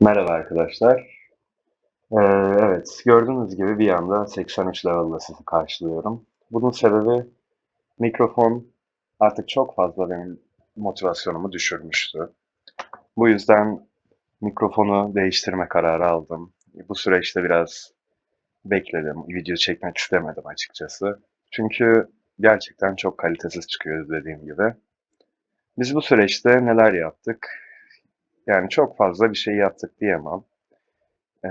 Merhaba arkadaşlar. Ee, evet, gördüğünüz gibi bir anda 83 level'la sizi karşılıyorum. Bunun sebebi mikrofon artık çok fazla benim motivasyonumu düşürmüştü. Bu yüzden mikrofonu değiştirme kararı aldım. Bu süreçte biraz bekledim, video çekmek istemedim açıkçası. Çünkü gerçekten çok kalitesiz çıkıyor dediğim gibi. Biz bu süreçte neler yaptık? Yani çok fazla bir şey yaptık diyemem. Ee,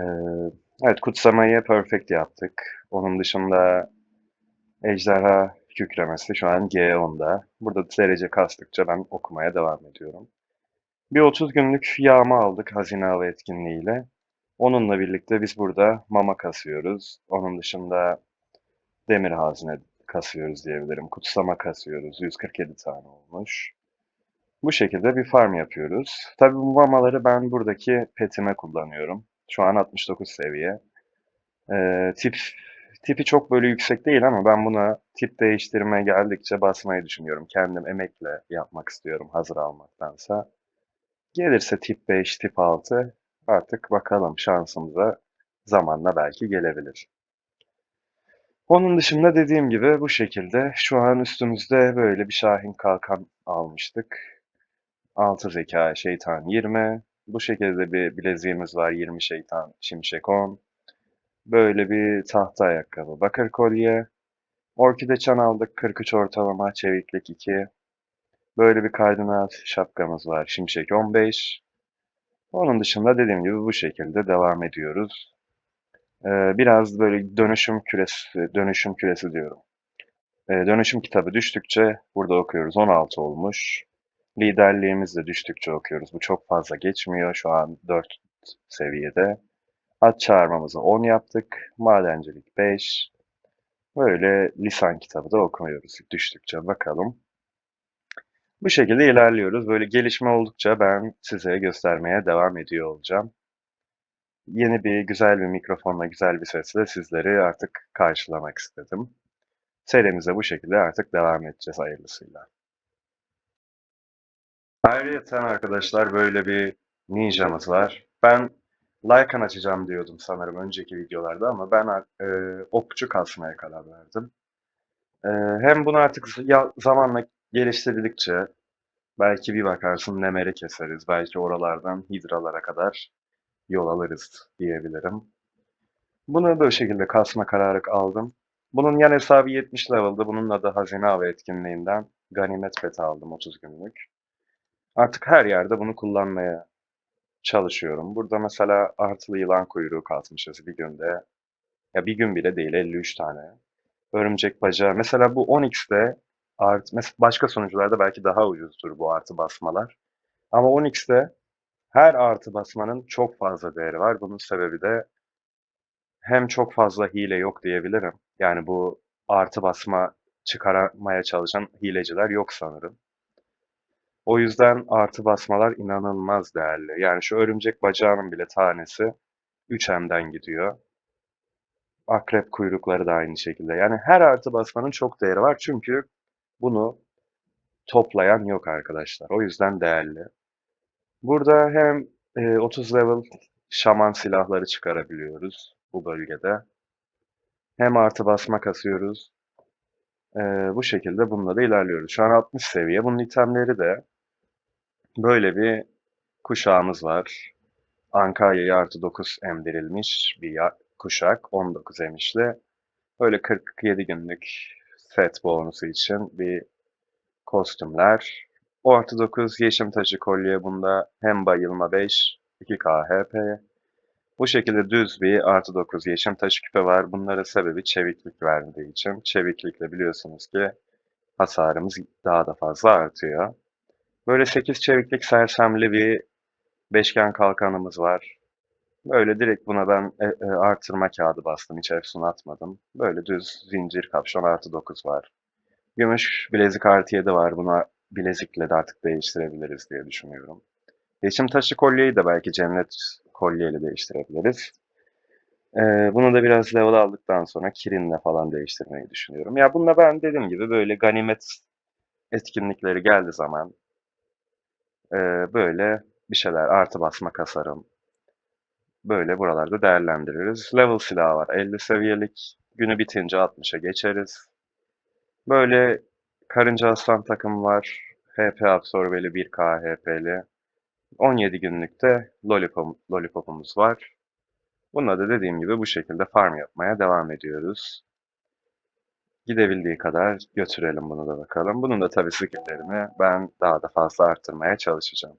evet, kutsamayı perfect yaptık. Onun dışında ejderha kükremesi şu an G10'da. Burada derece kastıkça ben okumaya devam ediyorum. Bir 30 günlük yağma aldık hazine avı etkinliğiyle. Onunla birlikte biz burada mama kasıyoruz. Onun dışında demir hazine kasıyoruz diyebilirim. Kutsama kasıyoruz. 147 tane olmuş. Bu şekilde bir farm yapıyoruz. Tabii bu mamaları ben buradaki petime kullanıyorum. Şu an 69 seviye. Ee, tip tipi çok böyle yüksek değil ama ben buna tip değiştirme geldikçe basmayı düşünüyorum. Kendim emekle yapmak istiyorum hazır almaktansa. Gelirse tip 5, tip 6 artık bakalım şansımıza zamanla belki gelebilir. Onun dışında dediğim gibi bu şekilde şu an üstümüzde böyle bir Şahin Kalkan almıştık. 6 zeka şeytan 20. Bu şekilde bir bileziğimiz var 20 şeytan şimşek 10. Böyle bir tahta ayakkabı, bakır kolye. Orkide çan aldık 43 ortalama, çeviklik 2. Böyle bir kardinal şapkamız var, şimşek 15. Onun dışında dediğim gibi bu şekilde devam ediyoruz. Ee, biraz böyle dönüşüm küresi, dönüşüm küresi diyorum. Ee, dönüşüm kitabı düştükçe burada okuyoruz 16 olmuş. Liderliğimiz de düştükçe okuyoruz. Bu çok fazla geçmiyor. Şu an 4 seviyede. At çağırmamızı 10 yaptık. Madencilik 5. Böyle lisan kitabı da okumuyoruz düştükçe bakalım. Bu şekilde ilerliyoruz. Böyle gelişme oldukça ben size göstermeye devam ediyor olacağım. Yeni bir güzel bir mikrofonla güzel bir sesle sizleri artık karşılamak istedim. Serimize bu şekilde artık devam edeceğiz hayırlısıyla. Ayrıca arkadaşlar böyle bir ninjamız var. Ben Lycan açacağım diyordum sanırım önceki videolarda ama ben e, okçu kasmaya karar verdim. E, hem bunu artık ya, zamanla geliştirdikçe belki bir bakarsın Nemer'i keseriz. Belki oralardan Hidralara kadar yol alırız diyebilirim. Bunu böyle şekilde kasma kararı aldım. Bunun yan hesabı 70 level'dı. Bununla da Hazine Avı etkinliğinden Ganimet Peti aldım 30 günlük. Artık her yerde bunu kullanmaya çalışıyorum. Burada mesela artılı yılan kuyruğu kasmışız bir günde. Ya bir gün bile değil 53 tane. Örümcek bacağı. Mesela bu 10x'te art, mesela başka sonuçlarda belki daha ucuzdur bu artı basmalar. Ama 10x'te her artı basmanın çok fazla değeri var. Bunun sebebi de hem çok fazla hile yok diyebilirim. Yani bu artı basma çıkarmaya çalışan hileciler yok sanırım. O yüzden artı basmalar inanılmaz değerli. Yani şu örümcek bacağının bile tanesi 3M'den gidiyor. Akrep kuyrukları da aynı şekilde. Yani her artı basmanın çok değeri var. Çünkü bunu toplayan yok arkadaşlar. O yüzden değerli. Burada hem 30 level şaman silahları çıkarabiliyoruz bu bölgede. Hem artı basma kasıyoruz. bu şekilde bununla da ilerliyoruz. Şu an 60 seviye. Bunun itemleri de Böyle bir kuşağımız var. Ankarya'ya artı 9 emdirilmiş bir kuşak. 19 emişli. Böyle 47 günlük set bonusu için bir kostümler. O artı 9 yeşim taşı kolye bunda hem bayılma 5, 2K HP. Bu şekilde düz bir artı 9 yeşim taşı küpe var. Bunların sebebi çeviklik verdiği için. Çeviklikle biliyorsunuz ki hasarımız daha da fazla artıyor. Böyle 8 çeviklik sersemli bir beşgen kalkanımız var. Böyle direkt buna ben e, e, artırma kağıdı bastım. Hiç efsun atmadım. Böyle düz zincir kapşon artı 9 var. Gümüş bilezik artı 7 var. Buna bilezikle de artık değiştirebiliriz diye düşünüyorum. Yeşim taşı kolyeyi de belki cennet kolyeyle değiştirebiliriz. Ee, bunu da biraz level aldıktan sonra kirinle falan değiştirmeyi düşünüyorum. Ya bununla ben dediğim gibi böyle ganimet etkinlikleri geldi zaman böyle bir şeyler artı basma kasarım. böyle buralarda değerlendiririz. Level silahı var 50 seviyelik. Günü bitince 60'a geçeriz. Böyle karınca aslan takım var. HP absorbeli 1K HP'li. 17 günlükte lollipop, lollipopumuz var. Bununla da dediğim gibi bu şekilde farm yapmaya devam ediyoruz. Gidebildiği kadar götürelim bunu da bakalım. Bunun da tabii skill'lerini ben daha da fazla arttırmaya çalışacağım.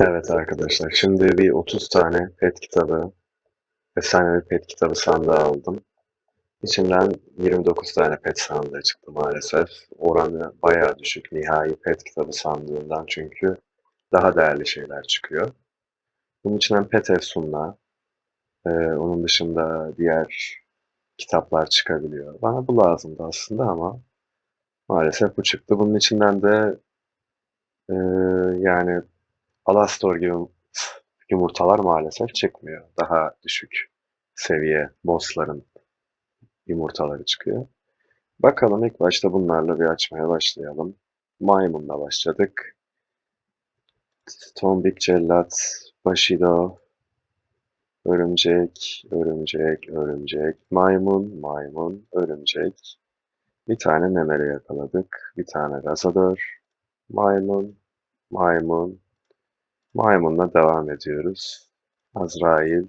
Evet arkadaşlar şimdi bir 30 tane pet kitabı, efsanevi pet kitabı sandığı aldım. İçinden 29 tane pet sandığı çıktı maalesef. Oranı bayağı düşük nihai pet kitabı sandığından çünkü daha değerli şeyler çıkıyor. Bunun içinden pet efsunla, e, onun dışında diğer kitaplar çıkabiliyor. Bana bu lazımdı aslında ama maalesef bu çıktı. Bunun içinden de e, yani Alastor gibi yumurtalar maalesef çıkmıyor. Daha düşük seviye bossların yumurtaları çıkıyor. Bakalım ilk başta bunlarla bir açmaya başlayalım. Maymunla başladık. Tombik cellat, Bashido, örümcek, örümcek, örümcek, maymun, maymun, örümcek. Bir tane memeli yakaladık. Bir tane razador, maymun, maymun, maymunla devam ediyoruz. Azrail.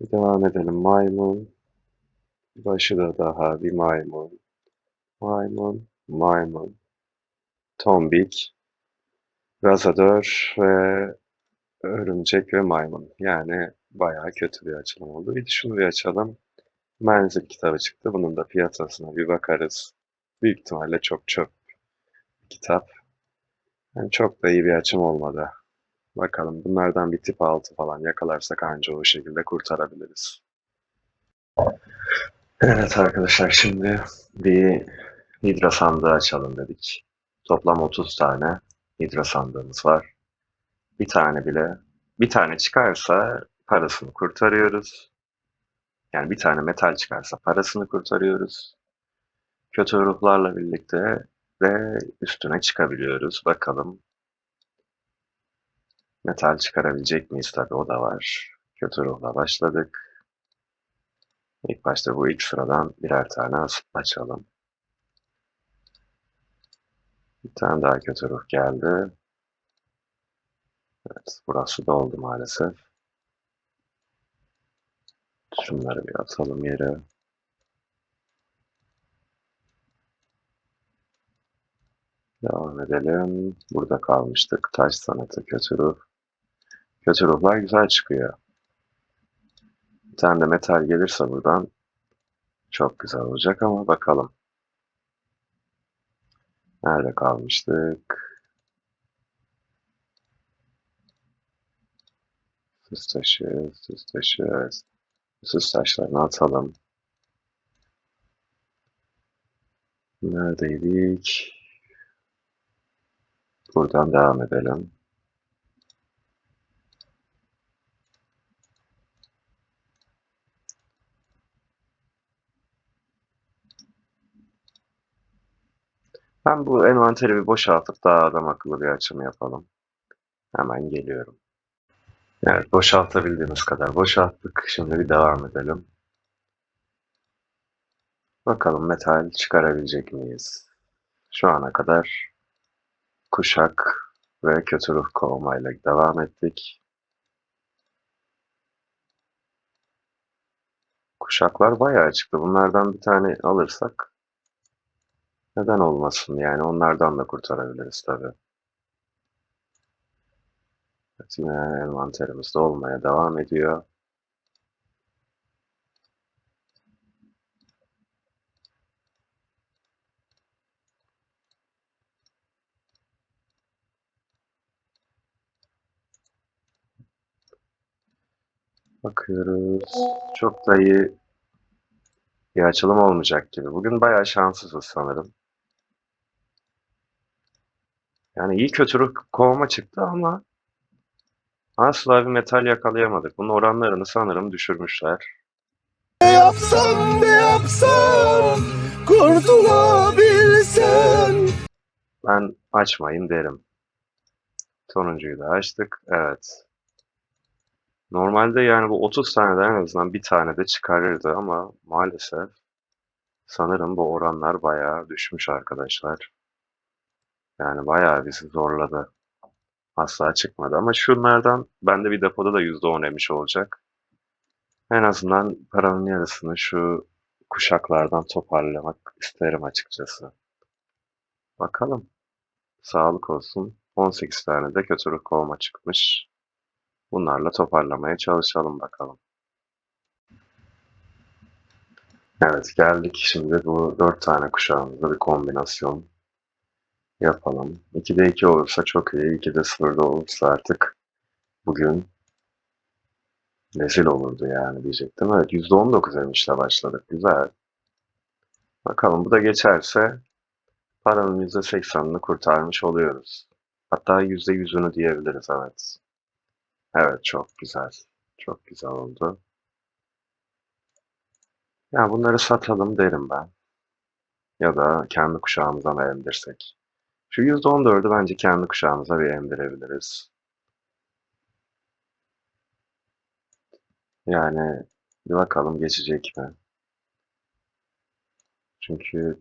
Bir devam edelim. Maymun. Başı da daha bir maymun. Maymun, maymun. Tombik. Razador ve örümcek ve maymun. Yani bayağı kötü bir açılım oldu. Bir de şunu bir açalım. Menzil kitabı çıktı. Bunun da piyasasına bir bakarız. Büyük ihtimalle çok çöp kitap. Yani çok da iyi bir açım olmadı. Bakalım bunlardan bir tip altı falan yakalarsak anca o şekilde kurtarabiliriz. Evet arkadaşlar şimdi bir hidra sandığı açalım dedik. Toplam 30 tane hidra sandığımız var. Bir tane bile bir tane çıkarsa parasını kurtarıyoruz. Yani bir tane metal çıkarsa parasını kurtarıyoruz. Kötü ruhlarla birlikte ve üstüne çıkabiliyoruz. Bakalım metal çıkarabilecek miyiz tabi o da var. Kötü ruhla başladık. İlk başta bu ilk sıradan birer tane açalım. Bir tane daha kötü ruh geldi. Evet, burası doldu maalesef. Şunları bir atalım yere. Devam edelim. Burada kalmıştık. Taş sanatı, kötü ruh. Kötü ruhlar güzel çıkıyor. Bir tane de metal gelirse buradan çok güzel olacak ama bakalım. Nerede kalmıştık? Süs taşı, süs taşı. Süs taşlarını atalım. Neredeydik? Buradan devam edelim. Ben bu envanteri bir boşaltıp daha adam akıllı bir açım yapalım. Hemen geliyorum. Evet, boşaltabildiğimiz kadar boşalttık. Şimdi bir devam edelim. Bakalım metal çıkarabilecek miyiz? Şu ana kadar kuşak ve kötü ruh kovmayla devam ettik. Kuşaklar bayağı çıktı. Bunlardan bir tane alırsak neden olmasın? Yani onlardan da kurtarabiliriz tabii. Evet, yine envanterimizde olmaya devam ediyor. Bakıyoruz. Çok da iyi bir açılım olmayacak gibi. Bugün bayağı şanssızız sanırım. Yani iyi kötü kovma çıktı ama asla bir metal yakalayamadık. Bunun oranlarını sanırım düşürmüşler. Ne yapsam ne yapsam kurtulabilsem Ben açmayın derim. Sonuncuyu da açtık. Evet. Normalde yani bu 30 taneden en azından bir tane de çıkarırdı ama maalesef sanırım bu oranlar bayağı düşmüş arkadaşlar. Yani bayağı bizi zorladı. Asla çıkmadı ama şunlardan bende bir depoda da %10 emiş olacak. En azından paranın yarısını şu kuşaklardan toparlamak isterim açıkçası. Bakalım. Sağlık olsun. 18 tane de kötü ruh çıkmış. Bunlarla toparlamaya çalışalım bakalım. Evet geldik şimdi bu 4 tane kuşağımızda bir kombinasyon yapalım. 2'de 2 olursa çok iyi. 2'de 0'da olursa artık bugün rezil olurdu yani diyecektim. Evet %19 emişle başladık. Güzel. Bakalım bu da geçerse paranın %80'ini kurtarmış oluyoruz. Hatta %100'ünü diyebiliriz evet. Evet çok güzel. Çok güzel oldu. Ya bunları satalım derim ben. Ya da kendi kuşağımıza mı? Şu %14'ü bence kendi kuşağımıza bir emdirebiliriz. Yani bir bakalım geçecek mi? Çünkü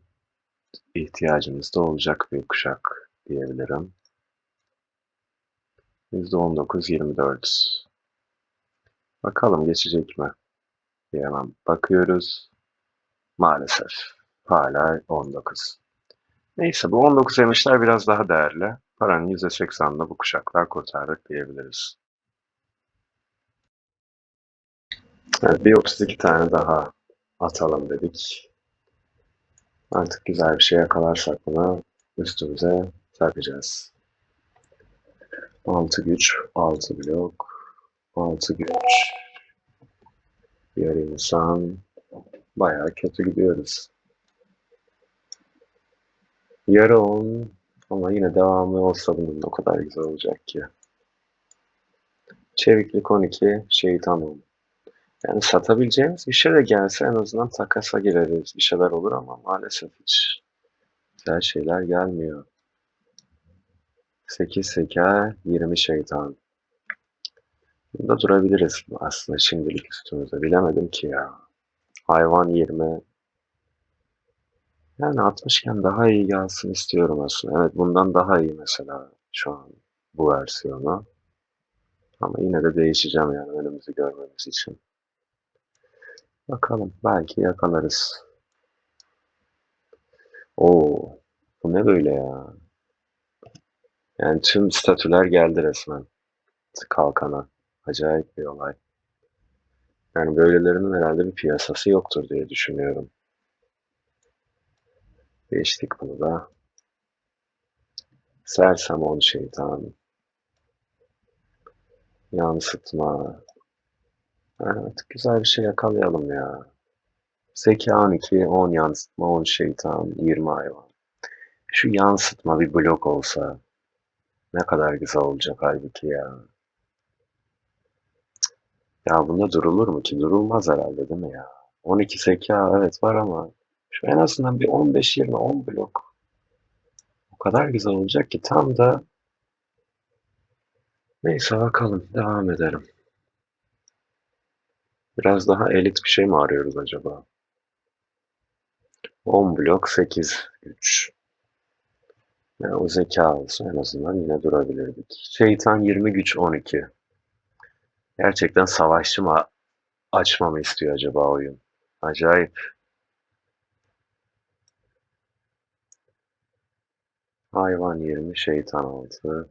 ihtiyacımız da olacak bir kuşak diyebilirim. %19-24. Bakalım geçecek mi? Bir hemen bakıyoruz. Maalesef. Hala 19. Neyse bu 19 emişler biraz daha değerli. Paranın %80'ını bu kuşaklar kurtardık diyebiliriz. Evet, bir 32 tane daha atalım dedik. Artık güzel bir şey yakalarsak bunu üstümüze takacağız. 6 güç, 6 blok, 6 güç. Diğer insan bayağı kötü gidiyoruz. Yarı 10 ama yine devamı olsa bunun o kadar güzel olacak ki. Çeviklik 12, şeytan 10. Yani satabileceğimiz bir şey de gelse en azından takasa gireriz. Bir şeyler olur ama maalesef hiç güzel şeyler gelmiyor. 8 seka, 20 şeytan. Bunda durabiliriz aslında şimdilik üstümüzde. Bilemedim ki ya. Hayvan 20. Yani 60 iken daha iyi gelsin istiyorum aslında. Evet bundan daha iyi mesela şu an bu versiyonu. Ama yine de değişeceğim yani önümüzü görmemiz için. Bakalım belki yakalarız. Oo, bu ne böyle ya? Yani tüm statüler geldi resmen kalkana. Acayip bir olay. Yani böylelerinin herhalde bir piyasası yoktur diye düşünüyorum. Geçtik bunu da. Sersem on şeytan. Yansıtma. Evet, güzel bir şey yakalayalım ya. Zeka 12, 10 yansıtma, 10 şeytan, 20 hayvan. Şu yansıtma bir blok olsa ne kadar güzel olacak halbuki ya. Ya bunda durulur mu ki? Durulmaz herhalde değil mi ya? 12 zeka evet var ama şu en azından bir 15-20, 10 blok. O kadar güzel olacak ki tam da neyse bakalım devam edelim. Biraz daha elit bir şey mi arıyoruz acaba? 10 blok 8 güç. Yani o zeka olsa en azından yine durabilirdik. Şeytan 20 güç 12. Gerçekten savaşçı mı açmamı istiyor acaba oyun? Acayip. Hayvan 20, şeytan 6.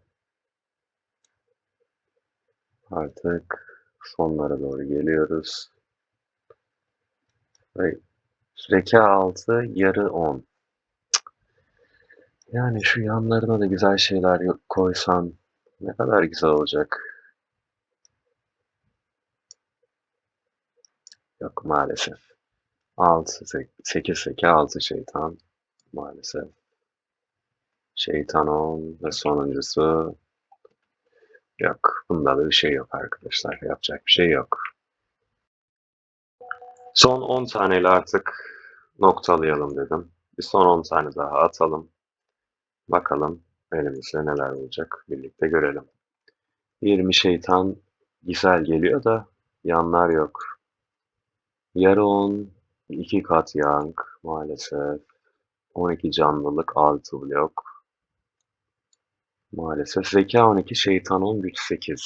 Artık sonlara doğru geliyoruz. Ve zeka 6, yarı 10. Yani şu yanlarına da güzel şeyler koysan ne kadar güzel olacak. Yok maalesef. 6, 8 zeka 6 şeytan. Maalesef. Şeytan 10 ve sonuncusu yok. Bunda da bir şey yok arkadaşlar. Yapacak bir şey yok. Son 10 taneyle artık noktalayalım dedim. Bir son 10 tane daha atalım. Bakalım elimizde neler olacak birlikte görelim. 20 şeytan güzel geliyor da yanlar yok. Yarı 10, 2 kat yank maalesef. 12 canlılık 6 blok. Maalesef. Zeka 12, şeytan 10, güç 8.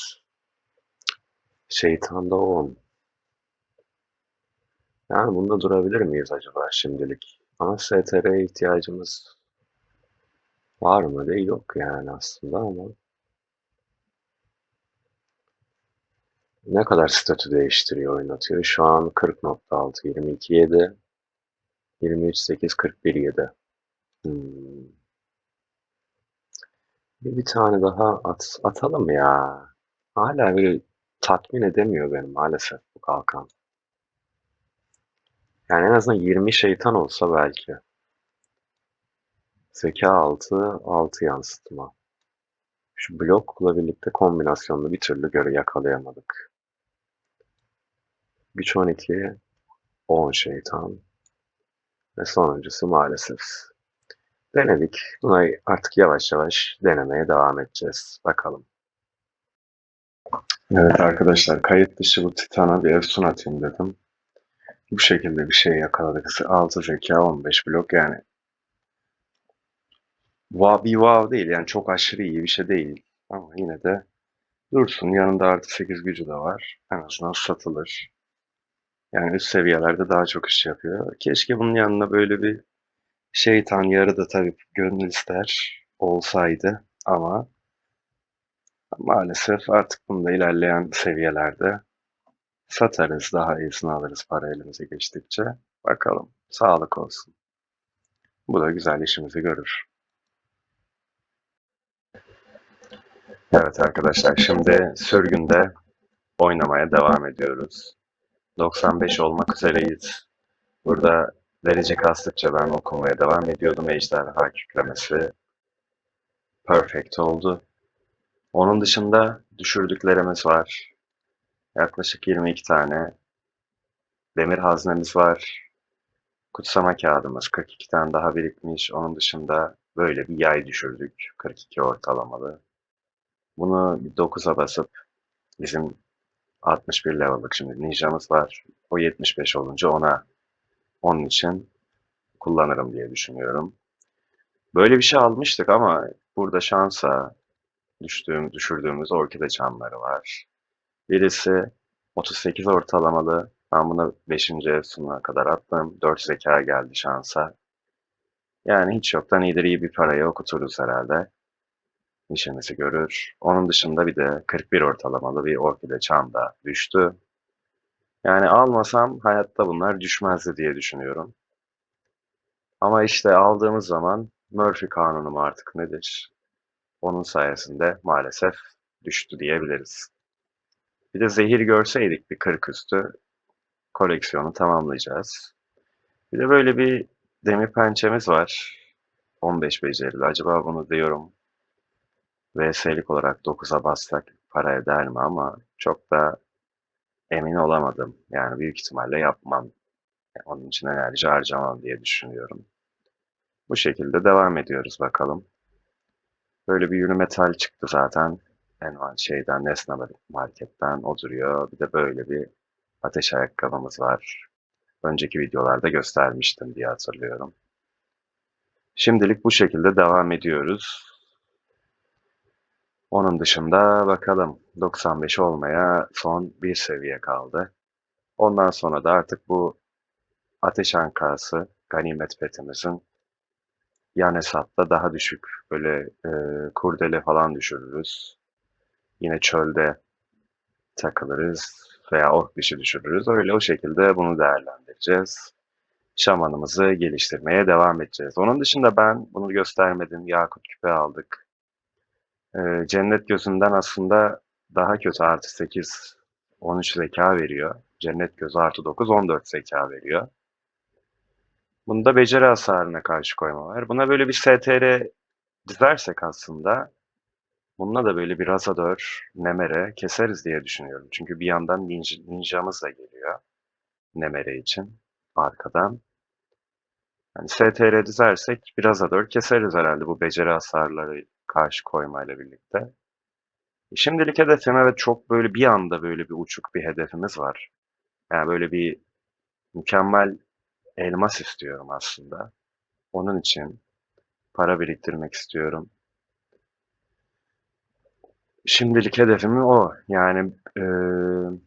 Şeytan da 10. Yani bunda durabilir miyiz acaba şimdilik? Ama STR'ye ihtiyacımız var mı? Değil yok yani aslında ama. Ne kadar statü değiştiriyor oynatıyor? Şu an 40.6, 22 7, 23 8, 41 7. Hmm. Bir, bir tane daha at, atalım ya. Hala böyle tatmin edemiyor beni maalesef bu kalkan. Yani en azından 20 şeytan olsa belki. Zeka 6, 6 yansıtma. Şu blokla birlikte kombinasyonunu bir türlü göre yakalayamadık. Güç 12, 10 şeytan. Ve sonuncusu maalesef. Denedik. Buna artık yavaş yavaş denemeye devam edeceğiz. Bakalım. Evet arkadaşlar kayıt dışı bu Titan'a bir efsun atayım dedim. Bu şekilde bir şey yakaladık. 6 zeka 15 blok yani. Wow, bir wow değil yani çok aşırı iyi bir şey değil. Ama yine de dursun. Yanında artı 8 gücü de var. En azından satılır. Yani üst seviyelerde daha çok iş yapıyor. Keşke bunun yanına böyle bir şeytan yarı da tabii gönül ister olsaydı ama maalesef artık bunda ilerleyen seviyelerde satarız daha iyisini alırız para elimize geçtikçe. Bakalım sağlık olsun. Bu da güzel işimizi görür. Evet arkadaşlar şimdi sürgünde oynamaya devam ediyoruz. 95 olmak üzereyiz. Burada derece kastıkça ben okumaya devam ediyordum. Ejderha küklemesi perfect oldu. Onun dışında düşürdüklerimiz var. Yaklaşık 22 tane demir haznemiz var. Kutsama kağıdımız 42 tane daha birikmiş. Onun dışında böyle bir yay düşürdük. 42 ortalamalı. Bunu 9'a basıp bizim 61 level'lık şimdi ninjamız var. O 75 olunca ona onun için kullanırım diye düşünüyorum. Böyle bir şey almıştık ama burada şansa düştüğüm, düşürdüğümüz orkide çamları var. Birisi 38 ortalamalı. Ben buna 5. sonuna kadar attım. 4 zeka geldi şansa. Yani hiç yoktan iyidir iyi bir parayı okuturuz herhalde. İşimizi görür. Onun dışında bir de 41 ortalamalı bir orkide çam da düştü. Yani almasam hayatta bunlar düşmezdi diye düşünüyorum. Ama işte aldığımız zaman Murphy kanunu mu artık nedir? Onun sayesinde maalesef düştü diyebiliriz. Bir de zehir görseydik bir 40 üstü koleksiyonu tamamlayacağız. Bir de böyle bir demir pençemiz var. 15 becerili. Acaba bunu diyorum VS'lik olarak 9'a bassak para eder mi ama çok da emin olamadım. Yani büyük ihtimalle yapmam. Yani onun için enerji harcamam diye düşünüyorum. Bu şekilde devam ediyoruz bakalım. Böyle bir yünü metal çıktı zaten. En şeyden Nesne Market'ten o duruyor. Bir de böyle bir ateş ayakkabımız var. Önceki videolarda göstermiştim diye hatırlıyorum. Şimdilik bu şekilde devam ediyoruz. Onun dışında bakalım 95 olmaya son bir seviye kaldı. Ondan sonra da artık bu ateş ankası ganimet petimizin yan hesapta daha düşük böyle e, kurdele falan düşürürüz. Yine çölde takılırız veya ork dişi düşürürüz. Öyle o şekilde bunu değerlendireceğiz. Şamanımızı geliştirmeye devam edeceğiz. Onun dışında ben bunu göstermedim. Yakut küpe aldık. Ee, cennet gözünden aslında daha kötü artı 8 13 zeka veriyor. Cennet gözü artı 9 14 zeka veriyor. Bunda beceri hasarına karşı koyma var. Buna böyle bir STR dizersek aslında bununla da böyle bir Razador, Nemere keseriz diye düşünüyorum. Çünkü bir yandan ninja, ninjamız da geliyor. Nemere için arkadan. Yani STR dizersek bir Razador keseriz herhalde bu beceri hasarları karşı koymayla birlikte. Şimdilik hedefim evet çok böyle bir anda böyle bir uçuk bir hedefimiz var. Yani böyle bir mükemmel elmas istiyorum aslında. Onun için para biriktirmek istiyorum. Şimdilik hedefim o. Yani eee,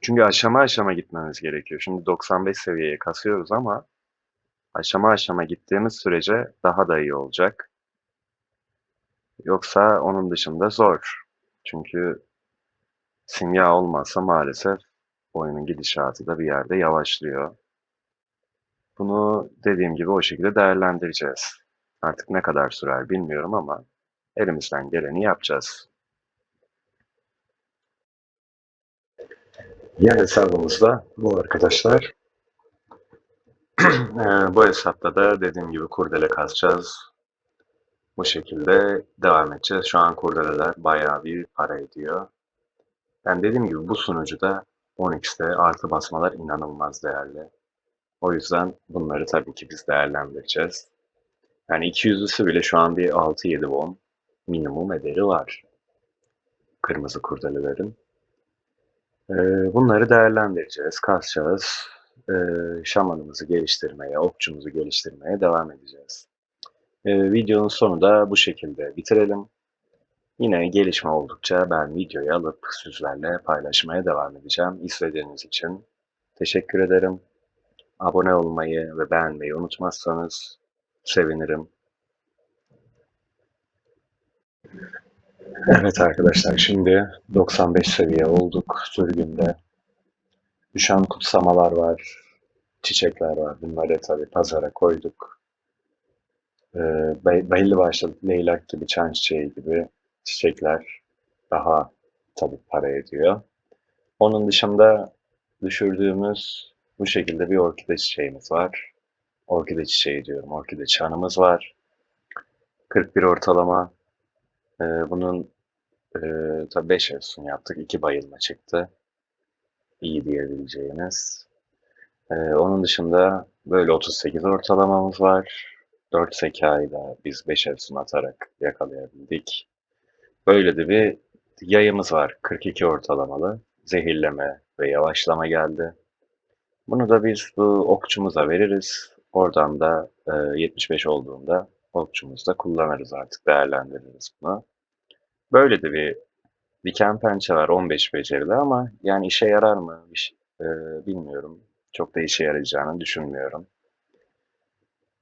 çünkü aşama aşama gitmemiz gerekiyor. Şimdi 95 seviyeye kasıyoruz ama aşama aşama gittiğimiz sürece daha da iyi olacak. Yoksa onun dışında zor. Çünkü simya olmazsa maalesef oyunun gidişatı da bir yerde yavaşlıyor. Bunu dediğim gibi o şekilde değerlendireceğiz. Artık ne kadar sürer bilmiyorum ama elimizden geleni yapacağız. Diğer hesabımız da bu arkadaşlar. Eee, bu hesapta da dediğim gibi kurdele kazacağız. Bu şekilde devam edeceğiz. Şu an kurdeleler bayağı bir para ediyor. Ben dediğim gibi bu sunucuda 10x'te artı basmalar inanılmaz değerli. O yüzden bunları tabii ki biz değerlendireceğiz. Yani 200'lüsü bile şu an bir 6-7 won minimum ederi var. Kırmızı kurdelelerin. Ee, bunları değerlendireceğiz, kasacağız. Ee, şamanımızı geliştirmeye, okçumuzu geliştirmeye devam edeceğiz. Ee, videonun sonu da bu şekilde bitirelim. Yine gelişme oldukça ben videoyu alıp sizlerle paylaşmaya devam edeceğim. İzlediğiniz için teşekkür ederim. Abone olmayı ve beğenmeyi unutmazsanız sevinirim. Evet arkadaşlar şimdi 95 seviye olduk sürgünde. Düşen kutsamalar var, çiçekler var. Bunları tabii pazara koyduk. Be- belli başlı leylak gibi, çan çiçeği gibi çiçekler daha tabii para ediyor. Onun dışında düşürdüğümüz bu şekilde bir orkide çiçeğimiz var. Orkide çiçeği diyorum, orkide çanımız var. 41 ortalama. Ee, bunun e, tabii 5 efsun yaptık. 2 bayılma çıktı. İyi diyebileceğimiz. Ee, onun dışında böyle 38 ortalamamız var. 4 zekayı da biz 5 efsun atarak yakalayabildik. Böyle de bir yayımız var. 42 ortalamalı. Zehirleme ve yavaşlama geldi. Bunu da biz bu okçumuza veririz. Oradan da e, 75 olduğunda okçumuzda kullanırız artık. Değerlendiririz bunu. Böyle de bir diken pençe var 15 becerili ama yani işe yarar mı Bir şey- e, bilmiyorum. Çok da işe yarayacağını düşünmüyorum.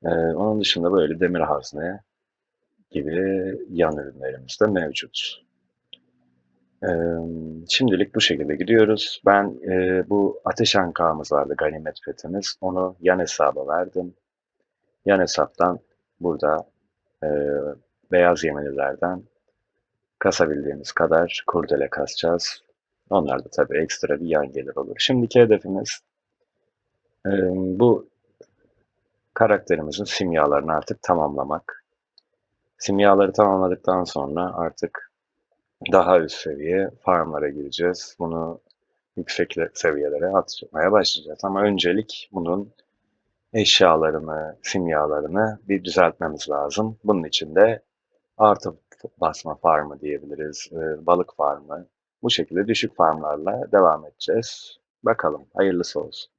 E, onun dışında böyle demir hazne gibi yan ürünlerimiz de mevcut. E, şimdilik bu şekilde gidiyoruz. Ben e, bu ateş ankağımız vardı ganimet fethimiz. Onu yan hesaba verdim. Yan hesaptan burada e, beyaz yemenilerden kasabildiğimiz kadar kurdele kasacağız. Onlar da tabii ekstra bir yan gelir olur. Şimdiki hedefimiz e, bu karakterimizin simyalarını artık tamamlamak. Simyaları tamamladıktan sonra artık daha üst seviye farmlara gireceğiz. Bunu yüksek le- seviyelere atmaya başlayacağız. Ama öncelik bunun eşyalarını, simyalarını bir düzeltmemiz lazım. Bunun için de artı basma farmı diyebiliriz, e, balık farmı. Bu şekilde düşük farmlarla devam edeceğiz. Bakalım, hayırlısı olsun.